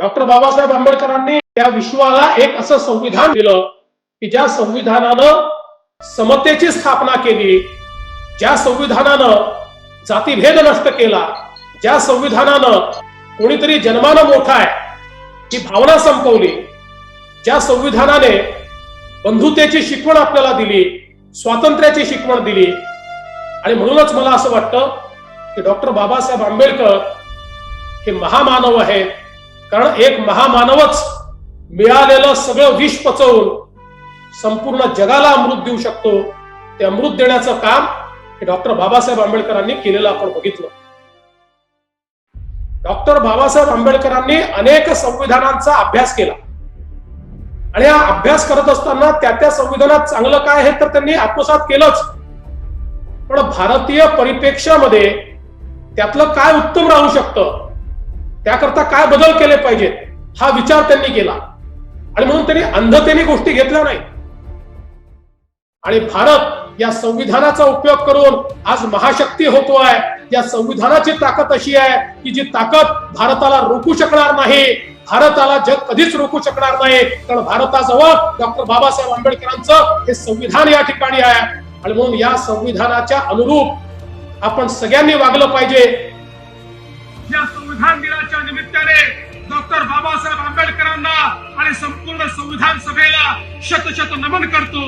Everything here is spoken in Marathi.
डॉक्टर बाबासाहेब आंबेडकरांनी त्या विश्वाला एक असं संविधान दिलं की ज्या संविधानानं समतेची स्थापना केली ज्या संविधानानं जातीभेद नष्ट केला ज्या संविधानानं कोणीतरी जन्मानं मोठा आहे ही भावना संपवली ज्या संविधानाने बंधुतेची शिकवण आपल्याला दिली स्वातंत्र्याची शिकवण दिली. आणि म्हणूनच मला असं वाटतं की डॉक्टर बाबासाहेब आंबेडकर हे महामानव आहेत. कारण एक महामानवच मिळालेलं सगळं विष पचवून संपूर्ण जगाला अमृत देऊ शकतो ते अमृत देण्याचं काम हे डॉक्टर बाबासाहेब आंबेडकरांनी केलेलं आपण बघितलं. डॉक्टर बाबासाहेब आंबेडकरांनी अनेक संविधानांचा अभ्यास केला. आणि हा अभ्यास करत असताना त्या त्या संविधानात चांगलं काय आहे तर त्यांनी आत्मसात केलंच. पण भारतीय परिप्रेक्ष्यामध्ये त्यातलं काय उत्तम राहू शकतं? त्याकरता काय बदल केले पाहिजेत हा विचार त्यांनी केला. आणि म्हणून त्यांनी अंधतेने गोष्टी घेतल्या नाही आणि भारत या संविधानाचा उपयोग करून आज महाशक्ती होतोय या संविधानाची ताकद अशी आहे की जी ताकद भारताला रोखू शकणार नाही. भारताला जग कधीच रोखू शकणार नाही. कारण भारताजवळ डॉक्टर बाबासाहेब आंबेडकरांचं हे संविधान या ठिकाणी आहे. आणि म्हणून या संविधानाच्या अनुरूप आपण सगळ्यांनी वागलं पाहिजे. या संविधान दिनाच्या निमित्ताने डॉक्टर बाबासाहेब आंबेडकरांना आणि संपूर्ण संविधान सभेला शत शत नमन करतो.